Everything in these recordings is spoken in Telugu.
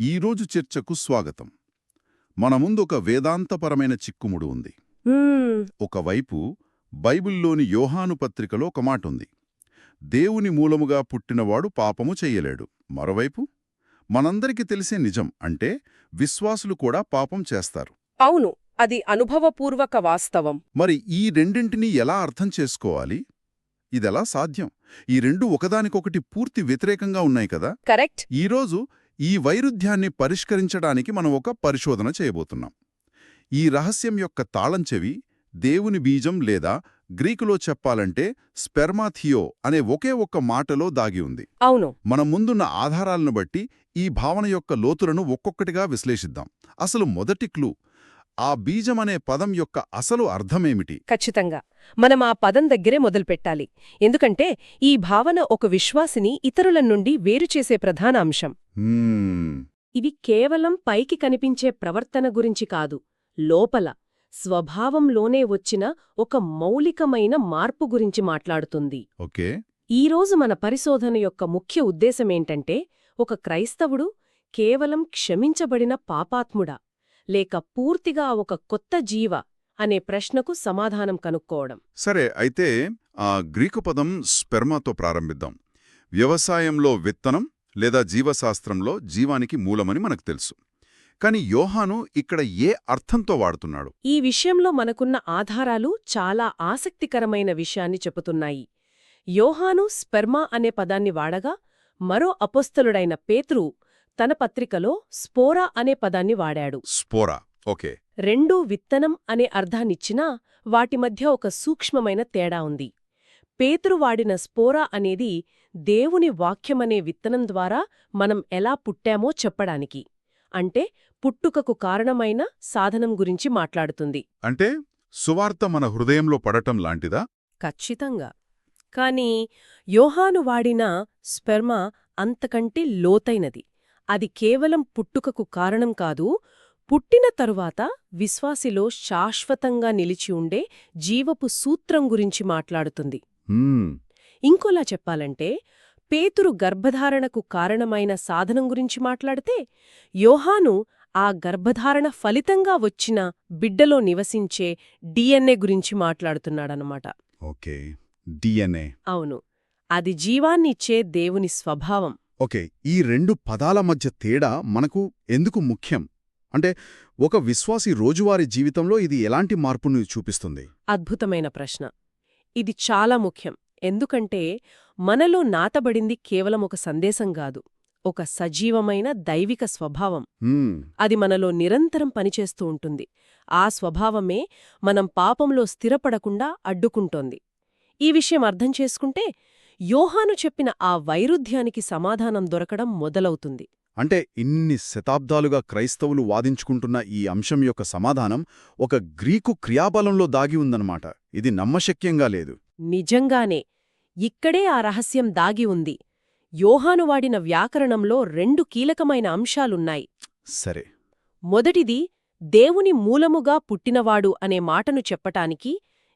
ఈరోజు చర్చకు స్వాగతం. మన ముందు ఒక వేదాంతపరమైన చిక్కుముడు ఉంది. ఒకవైపు బైబిల్లోని యోహాను పత్రికలో ఒక మాట ఉంది దేవుని మూలముగా పుట్టినవాడు పాపము చెయ్యలేడు మరోవైపు మనందరికీ తెలిసే నిజం అంటే విశ్వాసులు కూడా పాపం చేస్తారు. అవును అది అనుభవపూర్వక వాస్తవం. మరి ఈ రెండింటినీ ఎలా అర్థం చేసుకోవాలి? ఇదెలా సాధ్యం? ఈ రెండు ఒకదానికొకటి పూర్తి వ్యతిరేకంగా ఉన్నాయి కదా? కరెక్ట్. ఈరోజు ఈ వైరుధ్యాన్ని పరిష్కరించడానికి మనం ఒక పరిశోధన చేయబోతున్నాం. ఈ రహస్యం యొక్క తాళం చెవి దేవుని బీజం లేదా గ్రీకులో చెప్పాలంటే స్పెర్మాథియో అనే ఒకే ఒక్క మాటలో దాగి ఉంది. అవును. మన ముందున్న ఆధారాలను బట్టి ఈ భావన యొక్క లోతులను ఒక్కొక్కటిగా విశ్లేషిద్దాం. అసలు మొదటి క్లూ ఆ బీజం అనే పదం యొక్క అసలు అర్థమేమిటి? ఖచ్చితంగా. మనం ఆ పదం దగ్గరే మొదలుపెట్టాలి ఎందుకంటే ఈ భావన ఒక విశ్వాసిని ఇతరుల నుండి వేరుచేసే ప్రధాన అంశం. ఇవి కేవలం పైకి కనిపించే ప్రవర్తన గురించి కాదు లోపల స్వభావంలోనే వచ్చిన ఒక మౌలికమైన మార్పు గురించి మాట్లాడుతుంది. ఓకే. ఈరోజు మన పరిశోధన యొక్క ముఖ్య ఉద్దేశమేంటంటే ఒక క్రైస్తవుడు కేవలం క్షమించబడిన పాపాత్ముడా లేక పూర్తిగా ఒక కొత్త జీవ అనే ప్రశ్నకు సమాధానం కనుక్కోవడం. సరే అయితే ఆ గ్రీకు పదం స్పెర్మాతో ప్రారంభిద్దాం. వ్యవసాయంలో విత్తనం లేదా జీవశాస్త్రంలో జీవానికి మూలమని మనకు తెలుసు. కాని యోహాను ఇక్కడ ఏ అర్థంతో వాడుతున్నాడు? ఈ విషయంలో మనకున్న ఆధారాలు చాలా ఆసక్తికరమైన విషయాన్ని చెబుతున్నాయి. యోహాను స్పెర్మా అనే పదాన్ని వాడగా మరో అపొస్తలుడైన పేతురు తన పత్రికలో స్పోరా అనే పదాన్ని వాడాడు. స్పోరా ఓకే. రెండూ విత్తనం అనే అర్థాన్నిచ్చినా వాటి మధ్య ఒక సూక్ష్మమైన తేడా ఉంది. పేతురు వాడిన స్పోరా అనేది దేవుని వాక్యమనే విత్తనం ద్వారా మనం ఎలా పుట్టామో చెప్పడానికి. అంటే పుట్టుకకు కారణమైన సాధనం గురించి మాట్లాడుతుంది. అంటే సువార్త మన హృదయంలో పడటం లాంటిదా? ఖచ్చితంగా. కాని యోహాను వాడిన స్పెర్మా అంతకంటే లోతైనది. అది కేవలం పుట్టుకకు కారణం కాదు పుట్టిన తరువాత విశ్వాసిలో శాశ్వతంగా నిలిచి ఉండే జీవపు సూత్రం గురించి మాట్లాడుతుంది. ఇంకోలా చెప్పాలంటే పేతురు గర్భధారణకు కారణమైన సాధనం గురించి మాట్లాడితే యోహాను ఆ గర్భధారణ ఫలితంగా వచ్చిన బిడ్డలో నివసించే డిఎన్ఏ గురించి మాట్లాడుతున్నాడనమాట ఓకే. డిఎన్ఏ అవును. అది జీవాన్నిచ్చే దేవుని స్వభావం. ఓకే. ఈ రెండు పదాల మధ్య తేడా మనకు ఎందుకు ముఖ్యం? అంటే ఒక విశ్వాసి రోజువారీ జీవితంలో ఇది ఎలాంటి మార్పును చూపిస్తుంది? అద్భుతమైన ప్రశ్న. ఇది చాలా ముఖ్యం. ఎందుకంటే మనలో నాటబడింది కేవలం ఒక సందేశం కాదు ఒక సజీవమైన దైవిక స్వభావం. అది మనలో నిరంతరం పనిచేస్తూ ఉంటుంది. ఆ స్వభావమే మనం పాపంలో స్థిరపడకుండా అడ్డుకుంటోంది. ఈ విషయం అర్థం చేసుకుంటే యోహాను చెప్పిన ఆ వైరుధ్యానికి సమాధానం దొరకడం మొదలవుతుంది. అంటే ఇన్ని శతాబ్దాలుగా క్రైస్తవులు వాదించుకుంటున్న ఈ అంశం యొక్క సమాధానం ఒక గ్రీకు క్రియాబలంలో దాగి ఉందన్నమాట. ఇది నమ్మశక్యంగా లేదు. నిజంగానే ఇక్కడే ఆ రహస్యం దాగి ఉంది. యోహాను వాడిన వ్యాకరణంలో రెండు కీలకమైన అంశాలున్నాయి. సరే. మొదటిది దేవుని మూలముగా పుట్టినవాడు అనే మాటను చెప్పటానికి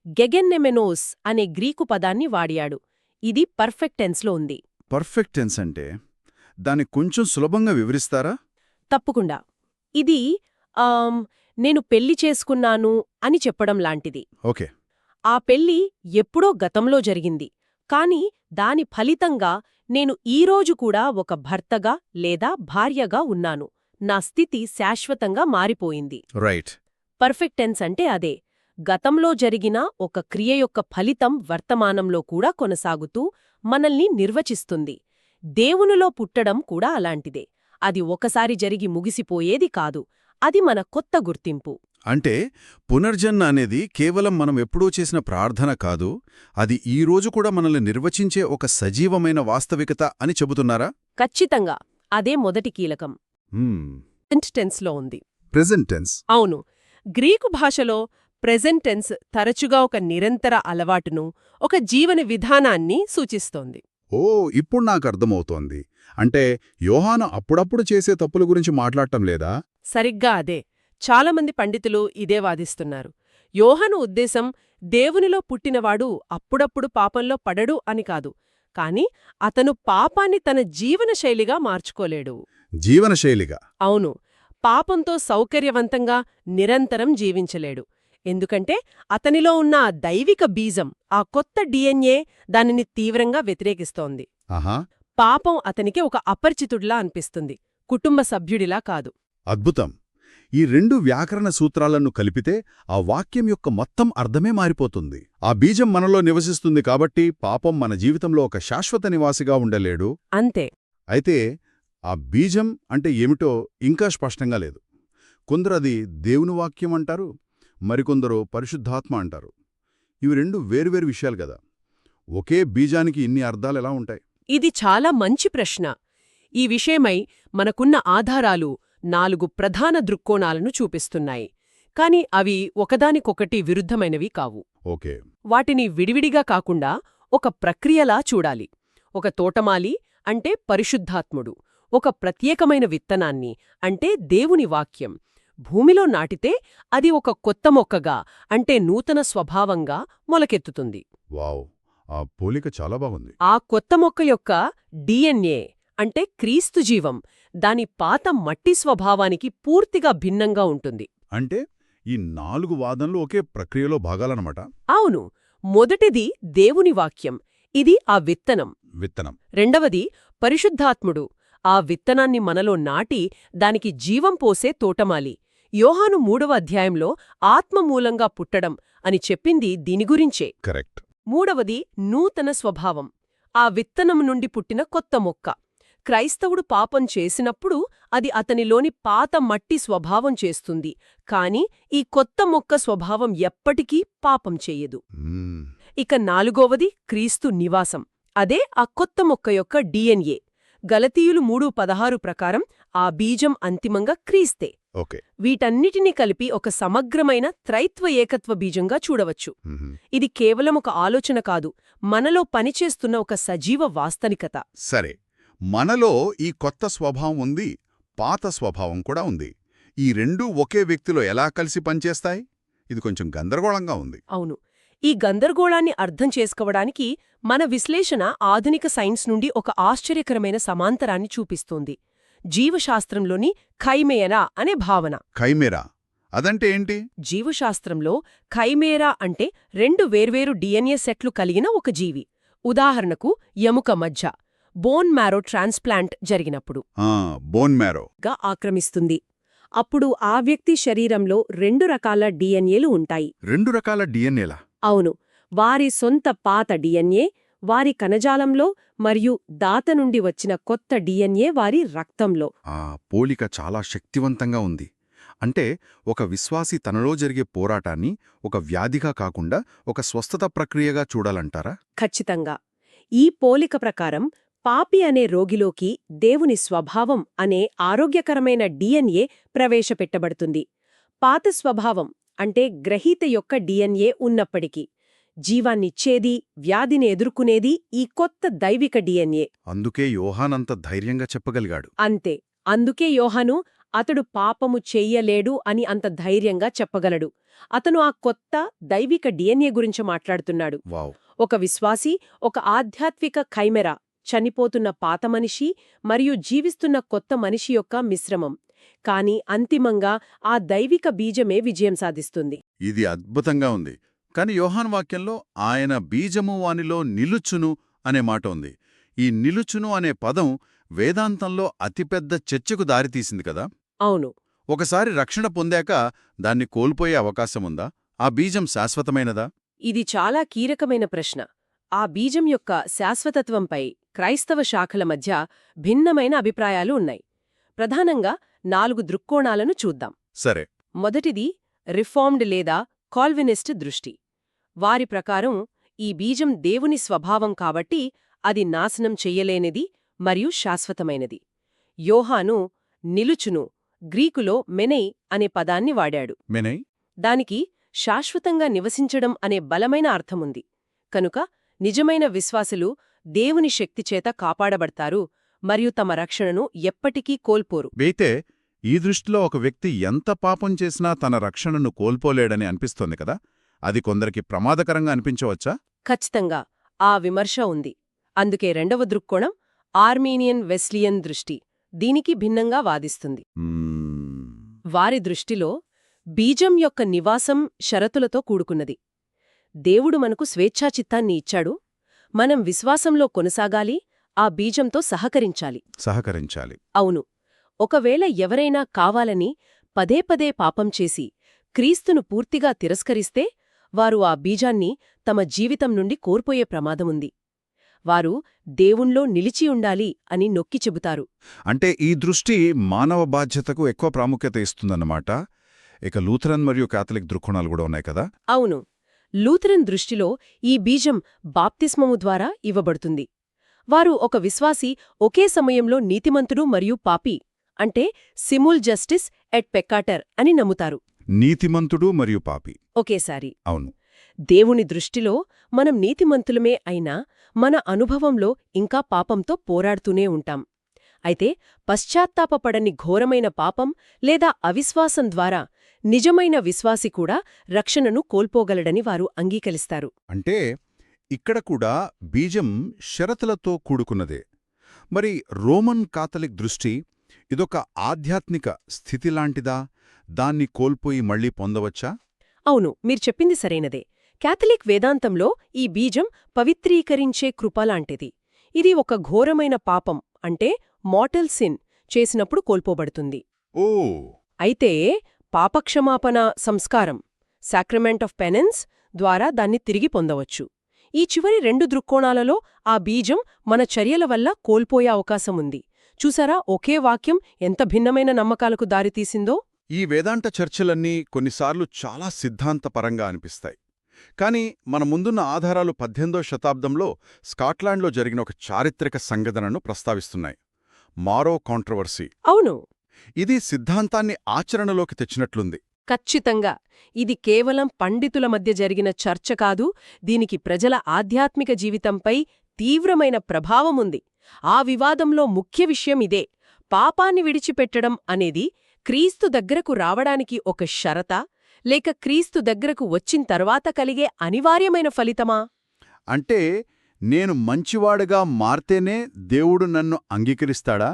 గెగెన్నెమెనోస్ అనే గ్రీకు పదాన్ని వాడియాడు ఇది పర్ఫెక్ట్ టెన్స్లో ఉంది. పర్ఫెక్ట్ టెన్స్ అంటే? దాన్ని కొంచెం సులభంగా వివరిస్తారా? తప్పకుండా. ఇది నేను పెళ్ళి చేసుకున్నాను అని చెప్పడం లాంటిది. ఓకే. ఆ పెళ్ళి ఎప్పుడో గతంలో జరిగింది. కాని దాని ఫలితంగా నేను ఈరోజు కూడా ఒక భర్తగా లేదా భార్యగా ఉన్నాను. నా స్థితి శాశ్వతంగా మారిపోయింది. రైట్. పర్ఫెక్ట్ టెన్స్ అంటే అదే. గతంలో జరిగిన ఒక క్రియ యొక్క ఫలితం వర్తమానంలో కూడా కొనసాగుతూ మనల్ని నిర్వచిస్తుంది. దేవునిలో పుట్టడం కూడా అలాంటిదే. అది ఒకసారి జరిగి ముగిసిపోయేది కాదు. అది మన కొత్త గుర్తింపు. అంటే పునర్జన్మ అనేది కేవలం మనం ఎప్పుడూ చేసిన ప్రార్థన కాదు. అది ఈ రోజు కూడా మనల్ని నిర్వచించే ఒక సజీవమైన వాస్తవికత అని చెబుతున్నారా? ఖచ్చితంగా. అదే మొదటి కీలకం. టెన్స్లో ఉంది. టెన్స్ అవును. గ్రీకు భాషలో ప్రెజెంట్ టెన్స్ తరచుగా ఒక నిరంతర అలవాటును ఒక జీవన విధానాన్ని సూచిస్తోంది. ఓ ఇప్పుడు నాకు అర్థమవుతోంది. అంటే యోహాను అప్పుడప్పుడు చేసే తప్పుల గురించి మాట్లాడటం లేదా? సరిగ్గా అదే. చాలామంది పండితులు ఇదే వాదిస్తున్నారు. యోహను ఉద్దేశం దేవునిలో పుట్టినవాడు అప్పుడప్పుడు పాపంలో పడడు అని కాదు. కాని అతను పాపాన్ని తన జీవనశైలిగా మార్చుకోలేడు. జీవనశైలిగా అవును. పాపంతో సౌకర్యవంతంగా నిరంతరం జీవించలేడు. ఎందుకంటే అతనిలో ఉన్న ఆ దైవిక బీజం ఆ కొత్త డిఎన్ఏ దానిని తీవ్రంగా వ్యతిరేకిస్తోంది. ఆహా. పాపం అతనికి ఒక అపరిచితుడిలా అనిపిస్తుంది. కుటుంబ సభ్యుడిలా కాదు. అద్భుతం. ఈ రెండు వ్యాకరణ సూత్రాలను కలిపితే ఆ వాక్యం యొక్క మొత్తం అర్థమే మారిపోతుంది. ఆ బీజం మనలో నివసిస్తుంది కాబట్టి పాపం మన జీవితంలో ఒక శాశ్వత నివాసిగా ఉండలేడు. అంతే. అయితే ఆ బీజం అంటే ఏమిటో ఇంకా స్పష్టంగా లేదు. కొందరు అది దేవుని వాక్యం అంటారు మరికొందరు పరిశుద్ధాత్మ అంటారు. ఇవి రెండు వేరువేరు విషయాలు కదా ఒకే బీజానికి ఇన్ని అర్థాలు ఎలా ఉంటాయి? ఇది చాలా మంచి ప్రశ్న. ఈ విషయమై మనకున్న ఆధారాలు నాలుగు ప్రధాన దృక్కోణాలను చూపిస్తున్నాయి. కాని అవి ఒకదానికొకటి విరుద్ధమైనవి కావు. ఓకే. వాటిని విడివిడిగా కాకుండా ఒక ప్రక్రియలా చూడాలి. ఒక తోటమాలి అంటే పరిశుద్ధాత్ముడు. ఒక ప్రత్యేకమైన విత్తనాన్ని అంటే దేవుని వాక్యం. భూమిలో నాటితే అది ఒక కొత్త మొక్కగా అంటే నూతన స్వభావంగా మొలకెత్తుతుంది. వావ్! ఆ పోలిక చాలా బాగుంది. ఆ కొత్త మొక్క యొక్క డిఎన్ఏ అంటే క్రీస్తు జీవం దాని పాత మట్టి స్వభావానికి పూర్తిగా భిన్నంగా ఉంటుంది. అంటే ఈ నాలుగు వాదనలు ఒకే ప్రక్రియలో భాగాలన్నమాట? అవును. మొదటిది దేవుని వాక్యం ఇది ఆ విత్తనం. విత్తనం. రెండవది పరిశుద్ధాత్ముడు ఆ విత్తనాన్ని మనలో నాటి దానికి జీవం పోసే తోటమాలి. యోహాను మూడవ అధ్యాయంలో ఆత్మమూలంగా పుట్టడం అని చెప్పింది దీని గురించే. కరెక్ట్. మూడవది నూతన స్వభావం. ఆ విత్తనం నుండి పుట్టిన కొత్త మొక్క. క్రైస్తవుడు పాపం చేసినప్పుడు అది అతనిలోని పాత మట్టి స్వభావం చేస్తుంది. కాని ఈ కొత్త మొక్క స్వభావం ఎప్పటికీ పాపం చెయ్యదు. ఇక నాలుగోవది క్రీస్తు నివాసం. అదే ఆ కొత్త మొక్క యొక్క డిఎన్ఏ గలతీయులు మూడు పదహారు ప్రకారం ఆ బీజం అంతిమంగా క్రీస్తే. ఓకే. వీటన్నిటినీ కలిపి ఒక సమగ్రమైన త్రైత్వ ఏకత్వ బీజంగా చూడవచ్చు. ఇది కేవలం ఒక ఆలోచన కాదు మనలో పనిచేస్తున్న ఒక సజీవ వాస్తవికత సరే మనలో ఈ కొత్త స్వభావం ఉంది పాత స్వభావం కూడా ఉంది. ఈ రెండూ ఒకే వ్యక్తిలో ఎలా కలిసి పనిచేస్తాయి? ఇది కొంచెం గందరగోళంగా ఉంది. అవును. ఈ గందరగోళాన్ని అర్థం చేసుకోవడానికి మన విశ్లేషణ ఆధునిక సైన్స్ నుండి ఒక ఆశ్చర్యకరమైన సమాంతరాన్ని చూపిస్తోంది. జీవశాస్త్రంలోని ఖైమేరా అనే భావన. ఖైమెరా. అదంటే ఏంటి? జీవశాస్త్రంలో ఖైమేరా అంటే రెండు వేర్వేరు డిఎన్ఏ సెట్లు కలిగిన ఒక జీవి. ఉదాహరణకు ఎముక మజ్జ బోన్ మ్యారో ట్రాన్స్ప్లాంట్ జరిగినప్పుడు. Bone marrow. గా ఆక్రమిస్తుంది. అప్పుడు ఆ వ్యక్తి శరీరంలో రెండు రకాల డిఎన్ఏలు ఉంటాయి. రెండు రకాల డిఎన్ఏలా? అవును. వారి సొంత పాత డిఎన్ఏ వారి కణజాలంలో మరియు దాత నుండి వచ్చిన కొత్త డిఎన్ఏ వారి రక్తంలో. ఆ పోలిక చాలా శక్తివంతంగా ఉంది. అంటే ఒక విశ్వాసి తనలో జరిగే పోరాటాన్ని ఒక వ్యాధిగా కాకుండా ఒక స్వస్థత ప్రక్రియగా చూడాలంటారా? ఖచ్చితంగా. ఈ పోలిక ప్రకారం పాపి అనే రోగిలోకి దేవుని స్వభావం అనే ఆరోగ్యకరమైన డిఎన్ఏ ప్రవేశపెట్టబడుతుంది. పాత స్వభావం అంటే గ్రహీత యొక్క డిఎన్ఏ ఉన్నప్పటికీ. జీవాన్నిచ్చేది వ్యాధిని ఎదుర్కొనేది ఈ కొత్త దైవిక డిఎన్ఏ. అందుకే యోహానంత ధైర్యంగా చెప్పగలిగాడు. అంతే. అందుకే యోహాను అతడు పాపము చెయ్యలేడు అని అంత ధైర్యంగా చెప్పగలడు. అతను ఆ కొత్త దైవిక డిఎన్ఏ గురించి మాట్లాడుతున్నాడు. వావ్. ఒక విశ్వాసి ఒక ఆధ్యాత్మిక ఖైమెరా చనిపోతున్న పాత మనిషి మరియు జీవిస్తున్న కొత్త మనిషి యొక్క మిశ్రమం. కాని అంతిమంగా ఆ దైవిక బీజమే విజయం సాధిస్తుంది. ఇది అద్భుతంగా ఉంది. కాని యోహాన్ వాక్యంలో ఆయన బీజము వానిలో నిలుచును అనే మాట ఉంది. ఈ నిలుచును అనే పదం వేదాంతంలో అతిపెద్ద చర్చకు దారితీసింది కదా? అవును. ఒకసారి రక్షణ పొందాక దాన్ని కోల్పోయే అవకాశముందా ఆ బీజం శాశ్వతమైనదా? ఇది చాలా కీలకమైన ప్రశ్న. ఆ బీజం యొక్క శాశ్వతత్వంపై క్రైస్తవ శాఖల మధ్య భిన్నమైన అభిప్రాయాలు ఉన్నాయి. ప్రధానంగా నాలుగు దృక్కోణాలను చూద్దాం. సరే. మొదటిది రిఫార్మ్డ్ లేదా కాల్వినిస్ట్ దృష్టి. వారి ప్రకారం ఈ బీజం దేవుని స్వభావం కాబట్టి అది నాశనం చెయ్యలేనిది మరియు శాశ్వతమైనది. యోహాను నిలుచును గ్రీకులో మెనై అనే పదాన్ని వాడాడు. మెనై? దానికి శాశ్వతంగా నివసించడం అనే బలమైన అర్థముంది. కనుక నిజమైన విశ్వాసులు దేవుని శక్తిచేత కాపాడబడతారు మరియు తమ రక్షణను ఎప్పటికీ కోల్పోరు. అయితే ఈ దృష్టిలో ఒక వ్యక్తి ఎంత పాపం చేసినా తన రక్షణను కోల్పోలేడని అనిపిస్తోంది కదా? అది కొందరికి ప్రమాదకరంగా అనిపించవచ్చా? ఖచ్చితంగా. ఆ విమర్శ ఉంది. అందుకే రెండవ దృక్కోణం ఆర్మీనియన్ వెస్లియన్ దృష్టి. దీనికి భిన్నంగా వాదిస్తుంది. వారి దృష్టిలో బీజం యొక్క నివాసం షరతులతో కూడుకున్నది. దేవుడు మనకు స్వేచ్ఛాచిత్తాన్ని ఇచ్చాడు. మనం విశ్వాసంలో కొనసాగాలి ఆ బీజంతో సహకరించాలి. సహకరించాలి. అవును. ఒకవేళ ఎవరైనా కావాలని పదే పదే పాపం చేసి క్రీస్తును పూర్తిగా తిరస్కరిస్తే వారు ఆ బీజాన్ని తమ జీవితం నుండి కోల్పోయే ప్రమాదముంది వారు దేవుణ్లో నిలిచి ఉండాలి అని నొక్కి చెబుతారు. అంటే ఈ దృష్టి మానవ బాధ్యతకు ఎక్కువ ప్రాముఖ్యత ఇస్తుందన్నమాట. ఇక లూథరన్ మరియు కాథలిక్ దృక్కోణాలు కూడా ఉన్నాయి కదా? అవును. లూథరన్ దృష్టిలో ఈ బీజం బాప్తిస్మము ద్వారా ఇవ్వబడుతుంది. వారు ఒక విశ్వాసి ఒకే సమయంలో నీతిమంతుడు మరియు పాపి అంటే సిముల్ జస్టిస్ ఎట్ పెక్కాటర్ అని నమ్ముతారు. నీతిమంతుడు మరియు పాపి. ఒకేసారి అవును. దేవుని దృష్టిలో మనం నీతిమంతులమే అయినా మన అనుభవంలో ఇంకా పాపంతో పోరాడుతూనే ఉంటాం. అయితే పశ్చాత్తాపపడని ఘోరమైన పాపం లేదా అవిశ్వాసం ద్వారా నిజమైన విశ్వాసి కూడా రక్షణను కోల్పోగలడని వారు అంగీకరిస్తారు. అంటే ఇక్కడ కూడా బీజం షరతులతో కూడుకున్నదే. మరి రోమన్ కాథలిక్ దృష్టి ఇదొక ఆధ్యాత్మిక స్థితిలాంటిదా దాన్ని కోల్పోయి మళ్ళీ పొందవచ్చా? అవును మీరు చెప్పింది సరైనదే. కాథలిక్ వేదాంతంలో ఈ బీజం పవిత్రీకరించే కృపలాంటిది ఇది ఒక ఘోరమైన పాపం అంటే మోటల్ సిన్ చేసినప్పుడు కోల్పోబడుతుంది. ఓ! అయితే పాపక్షమాపణ సంస్కారం సాక్రమెంట్ ఆఫ్ పెనెన్స్ ద్వారా దాన్ని తిరిగి పొందవచ్చు. ఈ చివరి రెండు దృక్కోణాలలో ఆ బీజం మన చర్యల వల్ల కోల్పోయే అవకాశం ఉంది. చూసారా ఒకే వాక్యం ఎంత భిన్నమైన నమ్మకాలకు దారితీసిందో? ఈ వేదాంత చర్చలన్నీ కొన్నిసార్లు చాలా సిద్ధాంతపరంగా అనిపిస్తాయి. కానీ మన ముందున్న ఆధారాలు పద్దెనిమిదో శతాబ్దంలో స్కాట్లాండ్లో జరిగిన ఒక చారిత్రక సంఘటనను ప్రస్తావిస్తున్నాయి. మారో కాంట్రవర్సీ. అవును. ఇది సిద్ధాంతాన్ని ఆచరణలోకి తెచ్చినట్లుంది. ఖచ్చితంగా. ఇది కేవలం పండితుల మధ్య జరిగిన చర్చ కాదు దీనికి ప్రజల ఆధ్యాత్మిక జీవితంపై తీవ్రమైన ప్రభావముంది ఆ వివాదంలో ముఖ్య విషయం ఇదే. పాపాన్ని విడిచిపెట్టడం అనేది క్రీస్తు దగ్గరకు రావడానికి ఒక షరతా లేక క్రీస్తు దగ్గరకు వచ్చిన తర్వాత కలిగే అనివార్యమైన ఫలితమా? అంటే నేను మంచివాడుగా మారితేనే దేవుడు నన్ను అంగీకరిస్తాడా?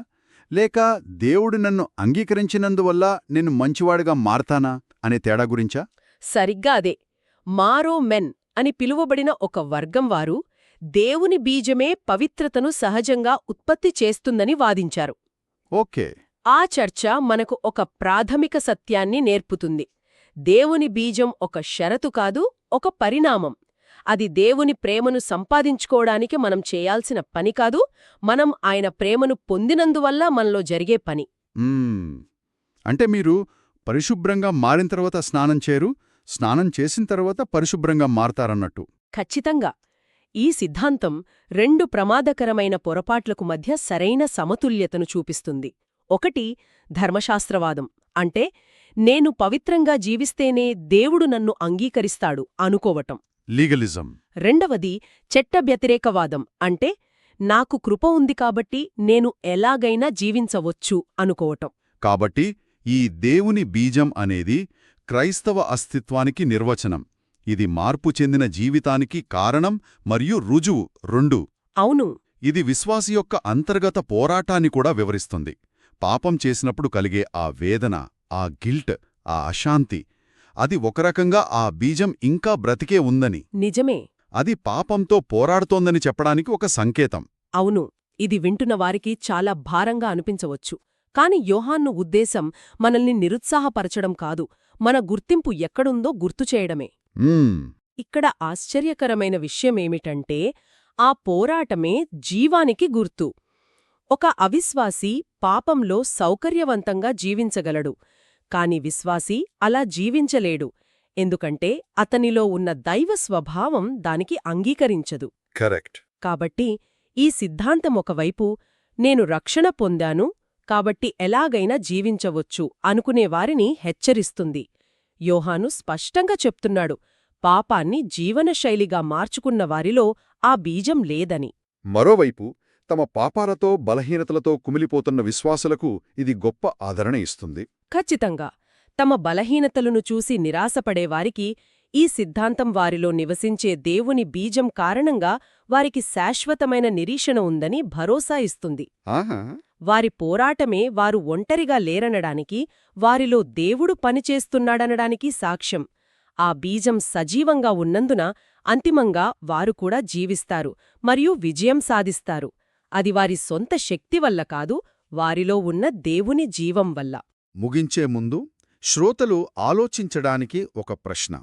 లేక దేవుడు నన్ను అంగీకరించినందువల్ల నేను మంచివాడుగా మారతానా? అనే తేడా గురించా? సరిగ్గా అదే. మారో మెన్ అని పిలువబడిన ఒక వర్గం వారు దేవుని బీజమే పవిత్రతను సహజంగా ఉత్పత్తి చేస్తుందని వాదించారు. ఓకే. ఆ చర్చ మనకు ఒక ప్రాథమిక సత్యాన్ని నేర్పుతుంది. దేవుని బీజం ఒక షరతు కాదు ఒక పరిణామం. అది దేవుని ప్రేమను సంపాదించుకోవడానికి మనం చేయాల్సిన పని కాదు మనం ఆయన ప్రేమను పొందినందువల్ల మనలో జరిగే పని. అంటే మీరు పరిశుభ్రంగా మారిన తర్వాత స్నానం చేయరు స్నానం చేసిన తర్వాత పరిశుభ్రంగా మారతారన్నట్టు. ఖచ్చితంగా. ఈ సిద్ధాంతం రెండు ప్రమాదకరమైన పొరపాట్లకు మధ్య సరైన సమతుల్యతను చూపిస్తుంది. ఒకటి ధర్మశాస్త్రవాదం. అంటే నేను పవిత్రంగా జీవిస్తేనే దేవుడు నన్ను అంగీకరిస్తాడు అనుకోవటం. లీగలిజం. రెండవది చెట్టవ్యతిరేకవాదం. అంటే నాకు కృప ఉంది కాబట్టి నేను ఎలాగైనా జీవించవచ్చు అనుకోవటం. కాబట్టి ఈ దేవుని బీజం అనేది క్రైస్తవ అస్తిత్వానికి నిర్వచనం. ఇది మార్పు చెందిన జీవితానికి కారణం మరియు రుజువు. రెండు అవును. ఇది విశ్వాసి యొక్క అంతర్గత పోరాటాన్ని కూడా వివరిస్తుంది. పాపం చేసినప్పుడు కలిగే ఆ వేదన ఆ గిల్ట్ ఆ అశాంతి అది ఒక రకంగా ఆ బీజం ఇంకా బ్రతికే ఉందని. నిజమే. అది పాపంతో పోరాడుతోందని చెప్పడానికి ఒక సంకేతం. అవును ఇది వింటున్న వారికి చాలా భారంగా అనిపించవచ్చు. కాని యోహాన్ను ఉద్దేశం మనల్ని నిరుత్సాహపరచడం కాదు మన గుర్తింపు ఎక్కడుందో గుర్తుచేయడమే ఇక్కడ ఆశ్చర్యకరమైన విషయమేమిటంటే ఆ పోరాటమే జీవానికి గుర్తు. ఒక అవిశ్వాసి పాపంలో సౌకర్యవంతంగా జీవించగలడు. కాని విశ్వాసి అలా జీవించలేడు. ఎందుకంటే అతనిలో ఉన్న దైవ స్వభావం దానికి అంగీకరించదు. కరెక్ట్. కాబట్టి ఈ సిద్ధాంతం ఒకవైపు నేను రక్షణ పొందాను కాబట్టి ఎలాగైనా జీవించవచ్చు అనుకునే వారిని హెచ్చరిస్తుంది. యోహాను స్పష్టంగా చెప్తున్నాడు పాపాన్ని జీవనశైలిగా మార్చుకున్న వారిలో ఆ బీజం లేదని. మరోవైపు తమ పాపాలతో బలహీనతలతో కుమిలిపోతున్న విశ్వాసులకు ఇది గొప్ప ఆదరణ ఇస్తుంది. ఖచ్చితంగా. తమ బలహీనతలను చూసి నిరాశపడేవారికి ఈ సిద్ధాంతం వారిలో నివసించే దేవుని బీజం కారణంగా వారికి శాశ్వతమైన నిరీక్షణ ఉందని భరోసా ఇస్తుంది. ఆహా! వారి పోరాటమే వారు ఒంటరిగా లేరనడానికి వారిలో దేవుడు పనిచేస్తున్నాడనడానికి సాక్ష్యం. ఆ బీజం సజీవంగా ఉన్నందున అంతిమంగా వారు కూడా జీవిస్తారు మరియు విజయం సాధిస్తారు. అది వారి సొంత శక్తి వల్ల కాదు వారిలో ఉన్న దేవుని జీవం వల్ల. ముగించే ముందు శ్రోతలు ఆలోచించడానికి ఒక ప్రశ్న.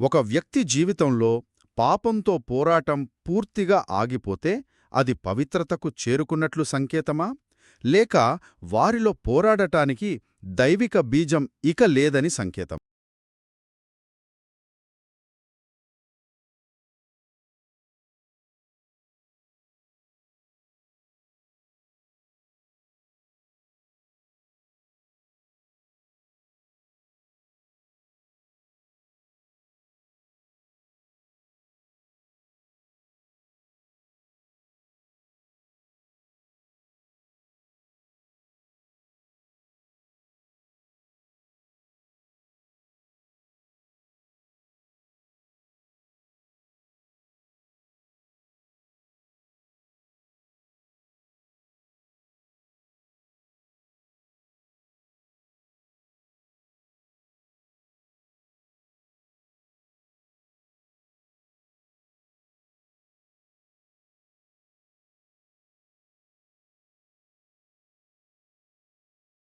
ఒక వ్యక్తి జీవితంలో పాపంతో పోరాటం పూర్తిగా ఆగిపోతే అది పవిత్రతకు చేరుకున్నట్లు సంకేతమా? లేక వారిలో పోరాడటానికి దైవిక బీజం ఇక లేదని సంకేతం?